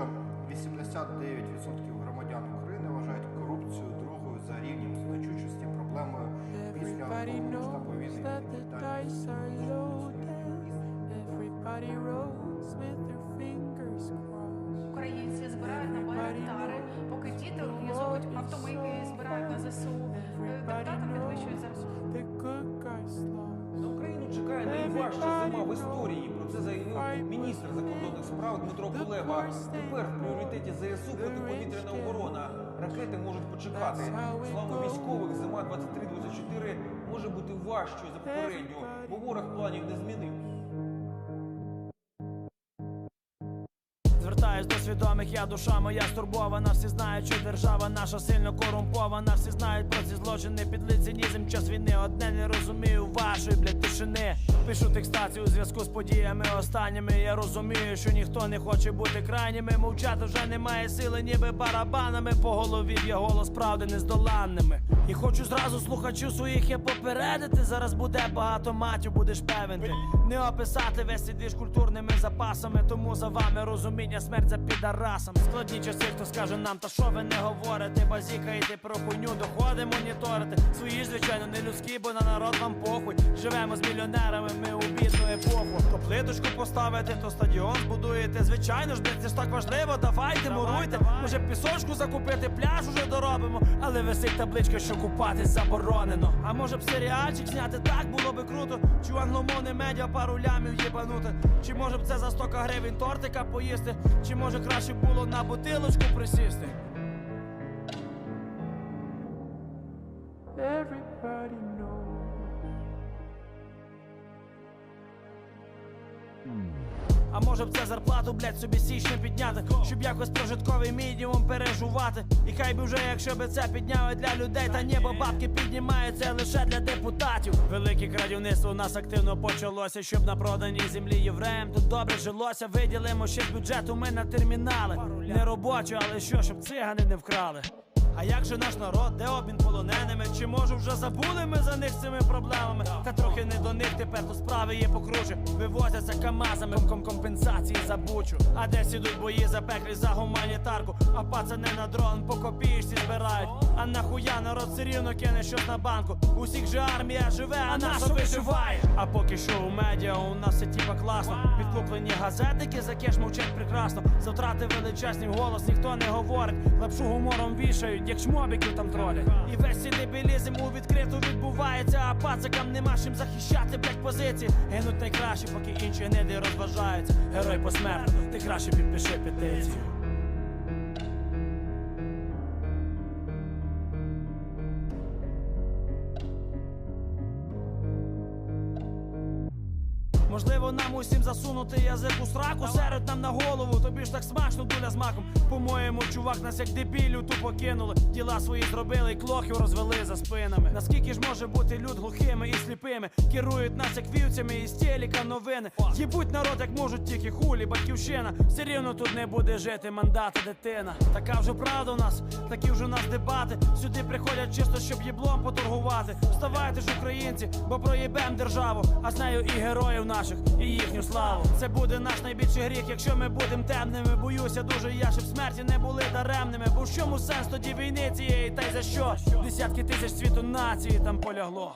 що 89% громадян України вважають корупцію другою за рівнем значущості проблемою після Everybody повномасштабної війни. that the dice are loaded. Everybody rolls with their fingers crossed. Українці збирають на байрактари, поки діти організовують автомийки збирають на ЗСУ. Депутатам підвищують зарплату. Україну чекає найважча зима в історії. Це заявив міністр закордонних справ Дмитро Кулеба. Тепер в пріоритеті ЗСУ протиповітряна оборона. Ракети можуть почекати. Слава військових, зима 23-24 може бути важчою за попередню, бо ворог планів не змінив. Звертаюсь до свідомих, я душа моя стурбована. Всі знають, що держава наша сильно корумпована. Всі знають про ці злочини під лицинізм час війни. Одне не розумію вашої, блядь, тишини. Пишу текстацію у зв'язку з подіями останніми. Я розумію, що ніхто не хоче бути крайніми. Мовчати вже немає сили, ніби барабанами по голові б'є голос правди нездоланними. І хочу зразу слухачу своїх я попередити. Зараз буде багато матів, будеш певен. Не описати весь цей двіж культурними запасами. Тому за вами розуміння, смерть за підарасом. Складні часи, хто скаже нам, та що ви не говорите, базікаєте про хуйню, доходи моніторити. Свої ж, звичайно, не людські, бо на народ вам похуй. Живемо з мільйонерами, ми у плиточку поставити, то стадіон збудуєте. Звичайно ж, це ж так важливо, давайте, муруйте. Може пісочку закупити, пляж уже доробимо. Але висить табличка, що купатись заборонено. А може б серіальчик зняти, так було би круто. Чи англомовне медіа пару лямів їбанути. Чи може б це за 100 гривень тортика поїсти? Чи може краще було на бутилочку присісти? Everybody knows. Може б це зарплату, блядь, собі січно підняти, щоб якось прожитковий мінімум пережувати. І хай би вже, якщо би це підняли для людей, та небо бабки піднімаються лише для депутатів. Велике крадівництво у нас активно почалося, щоб на проданій землі євреям тут добре жилося. Виділимо ще бюджету ми на термінали. Не робочі, але що, щоб цигани не вкрали. А як же наш народ, де обмін полоненими? Чи може вже забули ми за них цими проблемами? Та трохи не до них тепер то справи є покруче. Вивозяться камазами ком компенсації за бучу. А десь ідуть бої запеклі за гуманітарку. А пацани на дрон по копієчці збирають. А нахуя народ все рівно кине щось на банку. Усіх же армія живе, а наша виживає. А поки що у медіа у нас все тіпа класно. Підкуплені газетики за кеш мовчать прекрасно. За втрати величезні голос ніхто не говорить. Лапшу гумором вішають, як чмобіків там тролять. І весь цей дебілізм у відкриту відбувається. А пацикам нема чим захищати, блять, позиції. Гинуть найкраще, поки інші гниди розважаються. Герой посмертно, ти краще підпиши петицію. Можливо, нам усім засунути язик у сраку серед нам на голову, тобі ж так смачно дуля з маком. По-моєму, чувак, нас як дебілю тупо кинули. Діла свої зробили, і клохів розвели за спинами. Наскільки ж може бути люд глухими і сліпими? Керують нас як вівцями із телека новини. Їбуть народ, як можуть тільки хулі, батьківщина. Все рівно тут не буде жити мандата дитина. Така вже правда у нас, такі вже у нас дебати. Сюди приходять чисто, щоб їблом поторгувати. Вставайте ж, українці, бо проїбем державу, а з нею і героїв наших, і їхню славу. Це буде наш найбільший гріх, якщо ми будемо темними. Боюся дуже я, щоб смерті не були даремними. Бо в чому сенс тоді війни цієї, та й за що? Десятки тисяч світу нації там полягло.